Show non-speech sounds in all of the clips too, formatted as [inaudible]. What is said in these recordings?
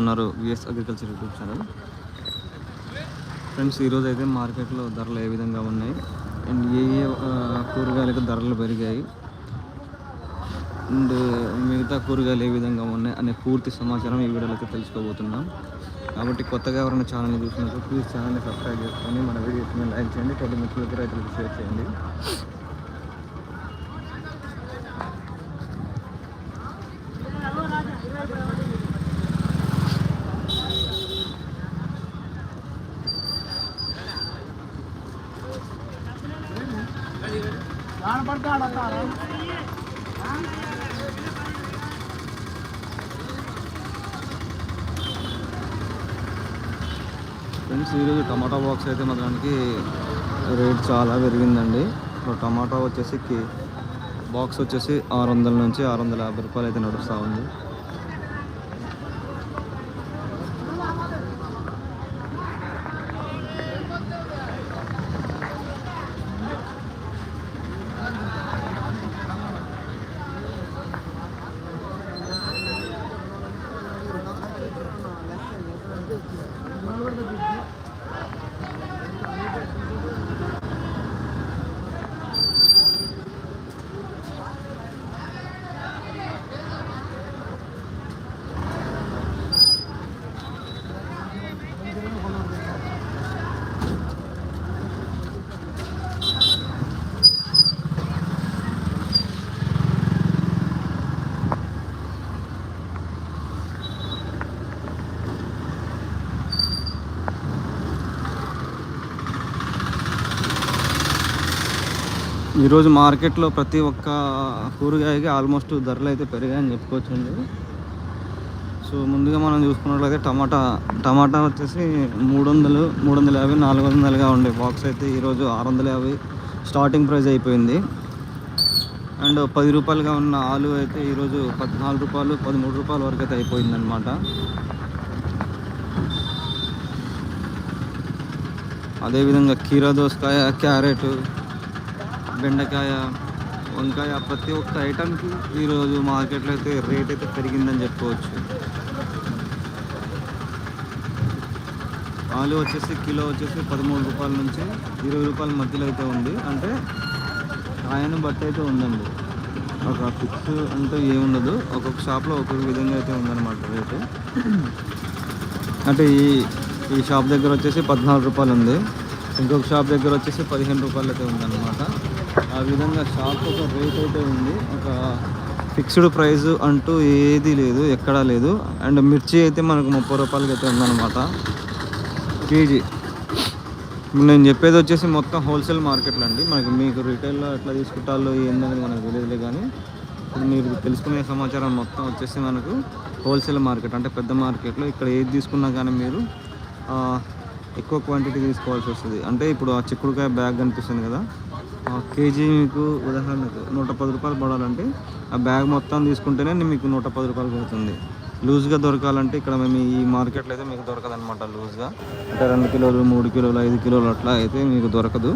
ఉన్నారు VS agriculture YouTube channel friends ఈరోజు అయితే మార్కెట్లో ధరలు ఏ విధంగా ఉన్నాయి? అండ్ ఏ ఏ కూరగాయలకు ధరలు పెరిగాయి? అండ్ మిగతా కూరగాయలు ఏ విధంగా ఉన్నాయి? అనే పూర్తి సమాచారం ఈ వీడియోలో అయితే తెలుసుకోబోతున్నాం. కాబట్టి కొత్తగా ఎవరైనా ఛానల్ని చూసినప్పుడు ప్లీజ్ ఛానల్ని సబ్స్క్రైబ్ చేసుకొని మన వీడియోస్ని లైక్ చేయండి. కొన్ని మిత్రులకి రైతులకు షేర్ చేయండి. ఫ్రెండ్స్ ఈరోజు టమాటా బాక్స్ అయితే మాత్రానికి రేట్ చాలా పెరిగిందండి. ఇప్పుడు టమాటా వచ్చేసి బాక్స్ వచ్చేసి ఆరు వందల నుంచి ఆరు వందల యాభై రూపాయలు అయితే నడుస్తూ ఉంది. ఈరోజు మార్కెట్లో ప్రతి ఒక్క కూరగాయకి ఆల్మోస్ట్ ధరలు అయితే పెరిగాయని చెప్పుకోవచ్చండి. సో ముందుగా మనం చూసుకున్నట్లయితే టమాటా టమాటా వచ్చేసి మూడు వందలు మూడు వందల యాభై నాలుగు వందలుగా ఉండే బాక్స్ అయితే ఈరోజు ఆరు వందల యాభై స్టార్టింగ్ ప్రైస్ అయిపోయింది. అండ్ పది రూపాయలుగా ఉన్న ఆలు అయితే ఈరోజు పద్నాలుగు రూపాయలు పదమూడు రూపాయల వరకు అయితే అయిపోయింది అనమాట అదేవిధంగా కీరా దోసకాయ క్యారెట్ బెండకాయ వంకాయ ప్రతి ఒక్క ఐటమ్కి ఈరోజు మార్కెట్లో అయితే రేట్ అయితే పెరిగిందని చెప్పుకోవచ్చు. ఆలు వచ్చేసి కిలో వచ్చేసి పదమూడు రూపాయల నుంచి ఇరవై రూపాయల మధ్యలో అయితే ఉంది. అంటే ఆయన బట్టి అయితే ఉందండి. ఒక ఫిక్స్ అంటూ ఏముండదు. ఒక్కొక్క షాప్లో ఒక్కొక్క విధంగా అయితే ఉందన్నమాట రేటు అంటే ఈ ఈ షాప్ దగ్గర వచ్చేసి పద్నాలుగు రూపాయలు ఉంది. ఇంకొక షాప్ దగ్గర వచ్చేసి పదిహేను రూపాయలు అయితే ఉందన్నమాట. విధంగా షాప్ ఒక రేట్ అయితే ఉంది. ఒక ఫిక్స్డ్ ప్రైస్ అంటూ ఏది లేదు ఎక్కడా లేదు. అండ్ మిర్చి అయితే మనకు ముప్పై రూపాయలకి అయితే ఉందన్నమాట. కేజీ. నేను చెప్పేది వచ్చేసి మొత్తం హోల్సేల్ మార్కెట్లు అండి. మనకి మీకు రిటైల్లో ఎట్లా తీసుకుంటాలో ఏందనేది మనకు తెలియదులే కానీ ఇప్పుడు మీరు తెలుసుకునే సమాచారం మొత్తం వచ్చేసి మనకు హోల్సేల్ మార్కెట్ అంటే పెద్ద మార్కెట్లో ఇక్కడ ఏది తీసుకున్నా కానీ మీరు ఎక్కువ క్వాంటిటీ తీసుకోవాల్సి వస్తుంది. అంటే ఇప్పుడు ఆ చిక్కుడుకాయ బ్యాగ్ కనిపిస్తుంది కదా కేజీ మీకు ఉదాహరణకు నూట పది రూపాయలు పడాలంటే ఆ బ్యాగ్ మొత్తం తీసుకుంటేనే మీకు నూట పది రూపాయలు పడుతుంది. లూజ్గా దొరకాలంటే ఇక్కడ మేము ఈ మార్కెట్లో అయితే మీకు దొరకదు అనమాట లూజ్గా. అంటే రెండు కిలోలు మూడు కిలోలు ఐదు కిలోలు అట్లా అయితే మీకు దొరకదు.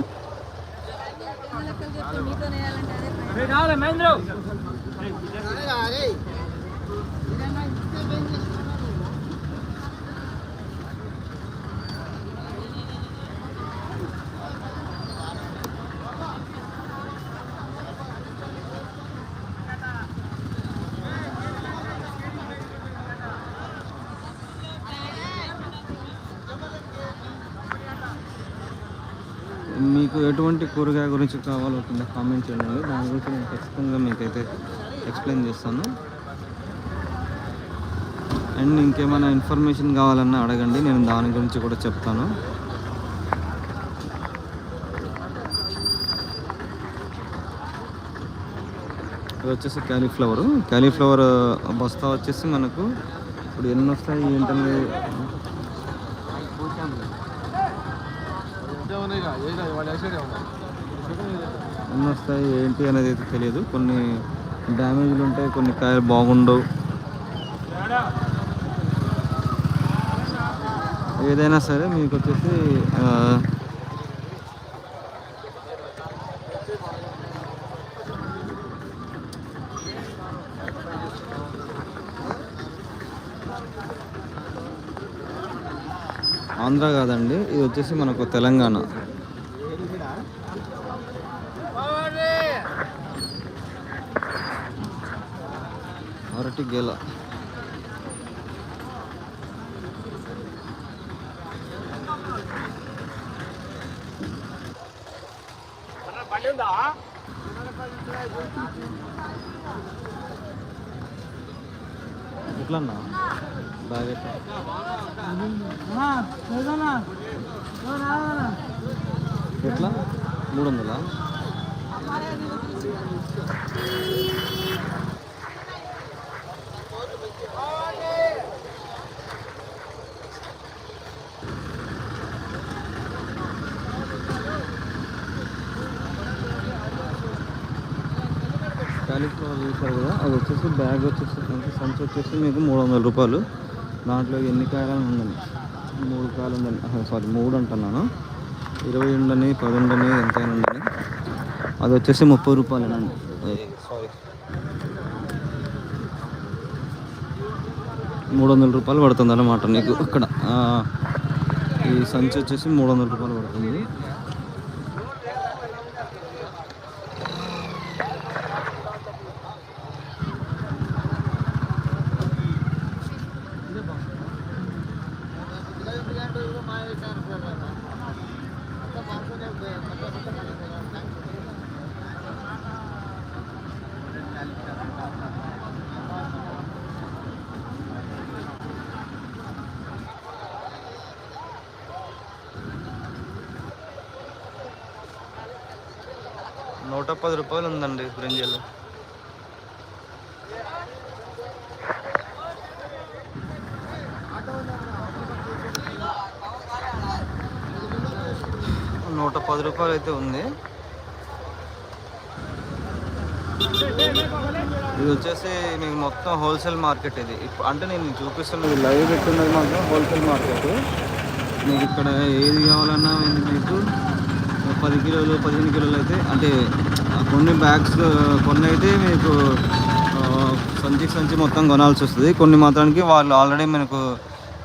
మీకు ఎటువంటి కూరగాయ గురించి కావాలో కింద కామెంట్ చేయండి. దాని గురించి నేను ఖచ్చితంగా మీకైతే ఎక్స్ప్లెయిన్ చేస్తాను. అండ్ ఇంకేమైనా ఇన్ఫర్మేషన్ కావాలన్నా అడగండి. నేను దాని గురించి కూడా చెప్తాను. ఇది వచ్చేసి క్యాలీఫ్లవర్ క్యాలీఫ్లవర్ బస్తా వచ్చేసి మనకు ఇప్పుడు ఎన్ని వస్తాయి ఏంటనేది? ఎన్ని వస్తాయి ఏంటి అనేది అయితే తెలియదు. కొన్ని డ్యామేజ్లు ఉంటాయి కొన్ని కాయలు బాగుండవు. ఏదైనా సరే మీకు వచ్చేసి ఆంధ్ర కాదండి ఇది వచ్చేసి మనకు తెలంగాణ. అరటి గెల. ఎట్లన్నా? ఎట్లా? మూడు వందలా క్యాలిఫ్లవర్ చూసారు కదా అది వచ్చేసి బ్యాగ్ వచ్చేసి సంచి వచ్చేసి మీకు మూడు వందల రూపాయలు. దాంట్లో ఎన్ని కాయలు ఉందండి మూడు కాయలు ఉందండి సారీ మూడు అంటున్నాను. ఇరవై ఉండని పది ఉండని ఎంతైనా ఉండని. అది వచ్చేసి ముప్పై రూపాయలేనండి. సారీ. మూడు వందల రూపాయలు పడుతుంది అన్నమాట నీకు ఇక్కడ ఆ, ఈ సంచి వచ్చేసి మూడు వందల రూపాయలు పడుతుంది. నూట పది రూపాయలు ఉందండి బ్రింజల్ నూట పది రూపాయలు అయితే ఉంది. ఇది వచ్చేసి మీకు మొత్తం హోల్సేల్ మార్కెట్ ఇది. అంటే నేను చూపిస్తున్నది లైవ్ పెట్టున్నది మాత్రం హోల్సేల్ మార్కెట్. మీకు ఇక్కడ ఏది కావాలన్నా మీకు పది కిలోలు పదిహేను కిలోలు అయితే అంటే కొన్ని బ్యాగ్స్ కొన్ని అయితే మీకు సంచి సంచి మొత్తం కొనాల్సి వస్తుంది. కొన్ని మాత్రానికి వాళ్ళు ఆల్రెడీ మనకు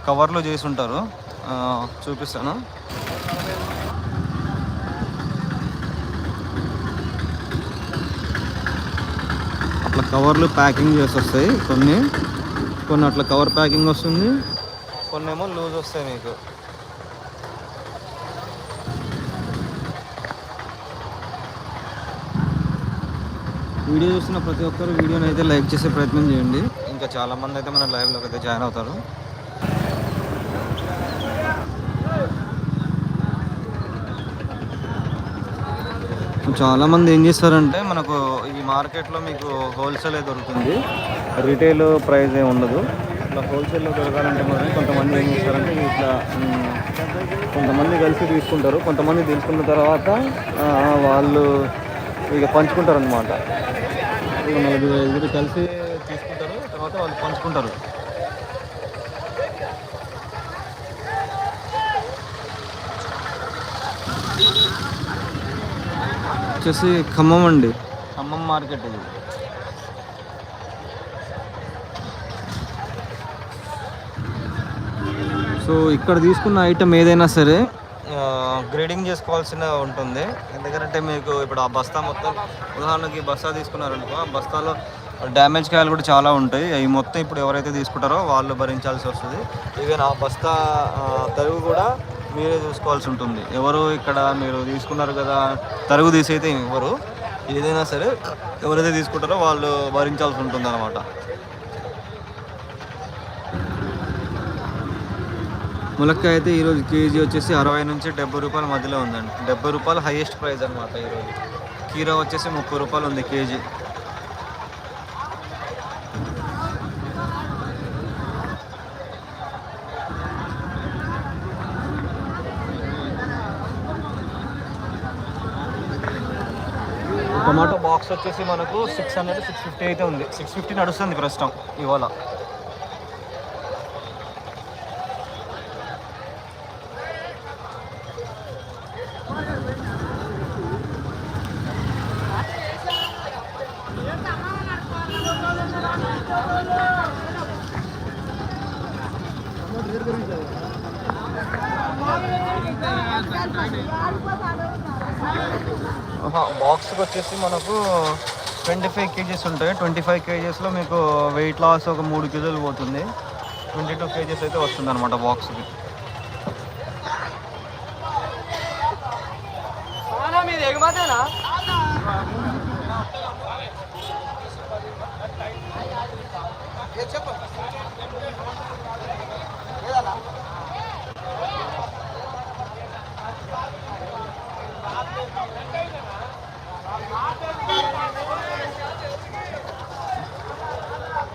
కవర్లో చేసి ఉంటారు. చూపిస్తాను. అట్లా కవర్లు ప్యాకింగ్ చేసి వస్తాయి కొన్ని. కొన్ని అట్లా కవర్ ప్యాకింగ్ వస్తుంది. కొన్ని ఏమో లూజ్ వస్తాయి మీకు. వీడియో చూస్తున్న ప్రతి ఒక్కరు వీడియోని అయితే లైక్ చేసే ప్రయత్నం చేయండి. ఇంకా చాలామంది అయితే మన లైవ్లోకి అయితే జాయిన్ అవుతారు. చాలామంది ఏం చేస్తారంటే మనకు ఈ మార్కెట్లో మీకు హోల్సేల్ దొరుకుతుంది. రిటైల్ ప్రైస్ ఏమి ఉండదు. ఇట్లా హోల్సేల్లో దొరకాలంటే మనం కొంతమంది ఏం చేస్తారంటే ఇట్లా కొంతమంది కలిసి తీసుకుంటారు. కొంతమంది తీసుకున్న తర్వాత వాళ్ళు ఇక పంచుకుంటారు అనమాట ఐదుగురు కలిసి తీసుకుంటారు తర్వాత వాళ్ళు పంచుకుంటారు. వచ్చేసి ఖమ్మం అండి. ఖమ్మం మార్కెట్ ఇది. సో ఇక్కడ తీసుకున్న ఐటమ్ ఏదైనా సరే గ్రేడింగ్ చేసుకోవాల్సిన ఉంటుంది. ఎందుకంటే మీకు ఇప్పుడు ఆ బస్తా మొత్తం ఉదాహరణకి బస్తా తీసుకున్నారనుకో ఆ బస్తాలో డ్యామేజ్ కాయలు కూడా చాలా ఉంటాయి. అవి మొత్తం ఇప్పుడు ఎవరైతే తీసుకుంటారో వాళ్ళు భరించాల్సి వస్తుంది. ఈవెన్ ఆ బస్తా తరుగు కూడా మీరే చూసుకోవాల్సి ఉంటుంది. ఎవరు ఇక్కడ మీరు తీసుకున్నారు కదా తరుగు తీసైతే ఎవరు ఏదైనా సరే ఎవరైతే తీసుకుంటారో వాళ్ళు భరించాల్సి ఉంటుంది అనమాట ములక్కాయ అయితే ఈరోజు కేజీ వచ్చేసి అరవై నుంచి డెబ్బై రూపాయల మధ్యలో ఉందండి. డెబ్బై రూపాయలు హైయెస్ట్ ప్రైస్ అనమాట ఈరోజు. కీరా వచ్చేసి ముప్పై రూపాయలు ఉంది కేజీ. టమాటో బాక్స్ వచ్చేసి మనకు సిక్స్ హండ్రెడ్ సిక్స్ ఫిఫ్టీ అయితే ఉంది. సిక్స్ ఫిఫ్టీ నడుస్తుంది ప్రస్తుతం ఇవాళ. బాక్స్కి వచ్చేసి మనకు ట్వంటీ ఫైవ్ కేజీస్ ఉంటాయి. ట్వంటీ ఫైవ్ కేజీస్లో మీకు వెయిట్ లాస్ ఒక మూడు కేజీలు పోతుంది. ట్వంటీ టూ కేజీస్ అయితే వస్తుంది అనమాట బాక్స్కి మీది ఎగుమతేనా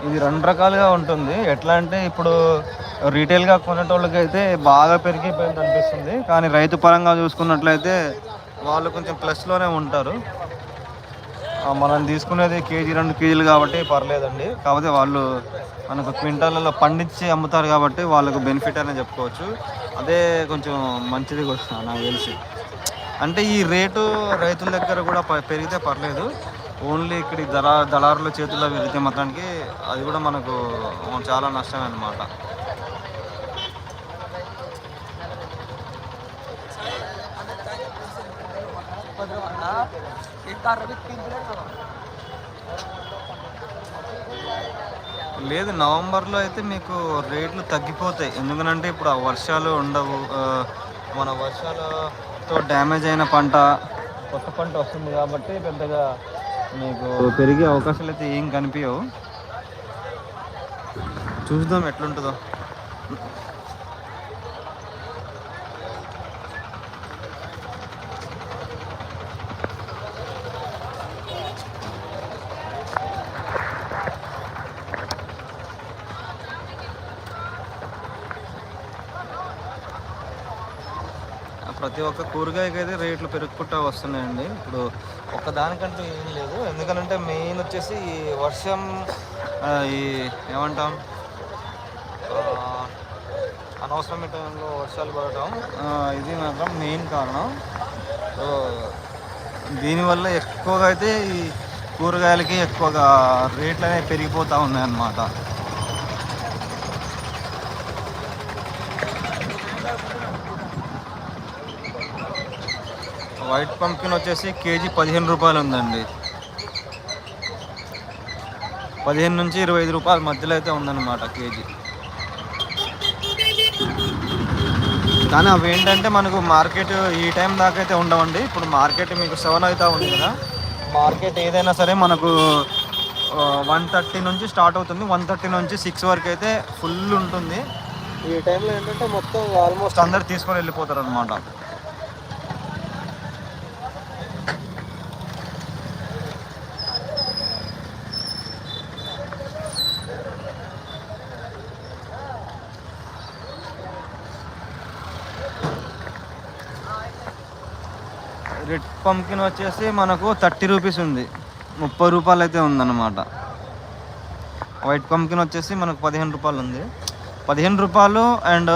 ఇది రెండు రకాలుగా ఉంటుంది. ఎట్లా అంటే ఇప్పుడు రీటైల్గా కొనేటోళ్ళకి అయితే బాగా పెరిగిపోయింది అనిపిస్తుంది. కానీ రైతు పరంగా చూసుకున్నట్లయితే వాళ్ళు కొంచెం ప్లస్లోనే ఉంటారు. మనం తీసుకునేది కేజీ రెండు కేజీలు కాబట్టి పర్లేదండి. కాకపోతే వాళ్ళు మనకు క్వింటాలలో పండించి అమ్ముతారు కాబట్టి వాళ్ళకు బెనిఫిట్ అనే చెప్పుకోవచ్చు. అదే కొంచెం మంచిది వస్తుంది నాకు తెలిసి. అంటే ఈ రేటు రైతుల దగ్గర కూడా పెరిగితే పర్లేదు. ఓన్లీ ఇక్కడ ఈ దళా దళారుల చేతుల్లో పెరిగితే మాత్రానికి అది కూడా మనకు చాలా నష్టమే అన్నమాట లేదు నవంబర్లో అయితే మీకు రేట్లు తగ్గిపోతాయి. ఎందుకనంటే ఇప్పుడు ఆ వర్షాలు ఉండవు. మన వర్షాలతో డ్యామేజ్ అయిన పంట కొత్త పంట వస్తుంది కాబట్టి పెద్దగా మీకు పెరిగే అవకాశాలు అయితే ఏం కనిపించవు చూద్దాం ఎట్లుంటుందో. ప్రతి ఒక్క కూరగాయకి అయితే రేట్లు పెరుగుకుంటూ వస్తున్నాయండి. ఇప్పుడు ఒక్క దానికంటూ ఏం లేదు. ఎందుకంటే మెయిన్ వచ్చేసి ఈ వర్షం ఈ ఏమంటాం అనవసరమైన టైంలో వర్షాలు పడటం ఇది మాత్రం మెయిన్ కారణం. దీనివల్ల ఎక్కువగా అయితే ఈ కూరగాయలకి ఎక్కువగా రేట్లు అనేవి పెరిగిపోతూ ఉన్నాయన్నమాట. వైట్ పంకిన్ వచ్చేసి కేజీ పదిహేను రూపాయలు ఉందండి. పదిహేను నుంచి ఇరవై ఐదు రూపాయల మధ్యలో అయితే ఉందన్నమాట కేజీ. కానీ అవి ఏంటంటే మనకు మార్కెట్ ఈ టైం దాకా అయితే ఉండవండి. ఇప్పుడు మార్కెట్ మీకు సెవెన్ అవుతా ఉంది కదా. మార్కెట్ ఏదైనా సరే మనకు వన్ థర్టీ నుంచి స్టార్ట్ అవుతుంది. వన్ థర్టీ నుంచి సిక్స్ వరకు అయితే ఫుల్ ఉంటుంది. ఈ టైంలో ఏంటంటే మొత్తం ఆల్మోస్ట్ అందరు తీసుకొని వెళ్ళిపోతారు అనమాట రెడ్ పంకిన్ వచ్చేసి మనకు థర్టీ రూపీస్ ఉంది. ముప్పై రూపాయలు అయితే ఉందన్నమాట. వైట్ పంకిన్ వచ్చేసి మనకు పదిహేను రూపాయలు ఉంది. పదిహేను రూపాయలు అండ్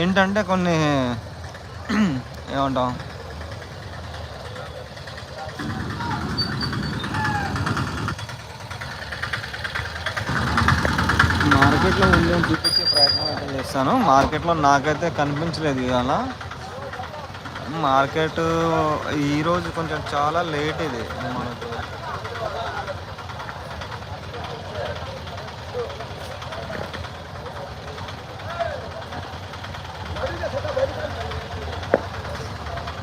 ఏంటంటే కొన్ని [clears throat] ఏమంటాం? మార్కెట్లో ఉందని చూపించే ప్రయత్నం అయితే చేస్తాను. మార్కెట్లో నాకైతే కనిపించలేదు ఇవాళ. మార్కెట్ ఈరోజు కొంచెం చాలా లేట్ ఇది. మనకు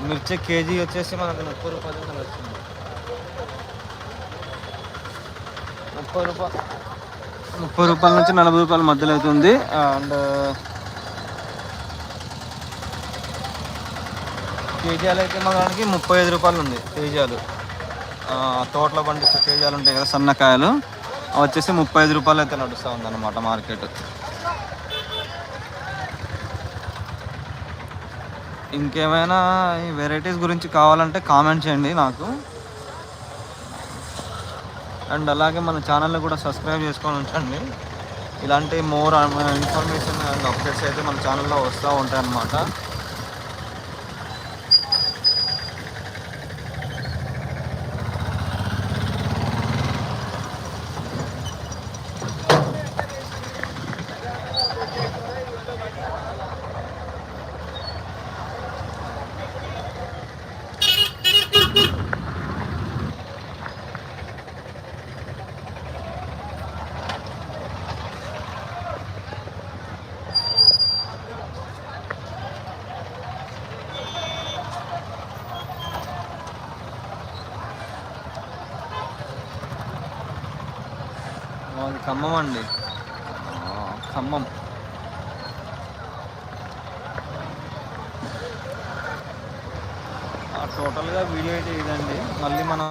మిర్చి కేజీ వచ్చేసి మనకు ముప్పై రూపాయలు వచ్చింది. ముప్పై రూపాయలు ముప్పై రూపాయల నుంచి నలభై రూపాయల మధ్యలో అవుతుంది. అండ్ తేజాలు అయితే మనకి ముప్పై ఐదు రూపాయలు ఉంది తేజాలు తోటలో పండించే తేజాలు ఉంటాయి కదా సన్నకాయలు అవి వచ్చేసి ముప్పై ఐదు రూపాయలు అయితే నడుస్తూ ఉందన్నమాట మార్కెట్. ఇంకేమైనా ఈ వెరైటీస్ గురించి కావాలంటే కామెంట్ చేయండి నాకు. అండ్ అలాగే మన ఛానల్ని కూడా సబ్స్క్రైబ్ చేసుకొని ఉంచండి. ఇలాంటి మోర్ ఇన్ఫర్మేషన్ అండ్ అప్డేట్స్ అయితే మన ఛానల్లో వస్తూ ఉంటాయి అన్నమాట మాది ఖమ్మం అండి. ఖమ్మం. ఆ, టోటల్గా వీడియో అయితే ఇదండి. మళ్ళీ మనం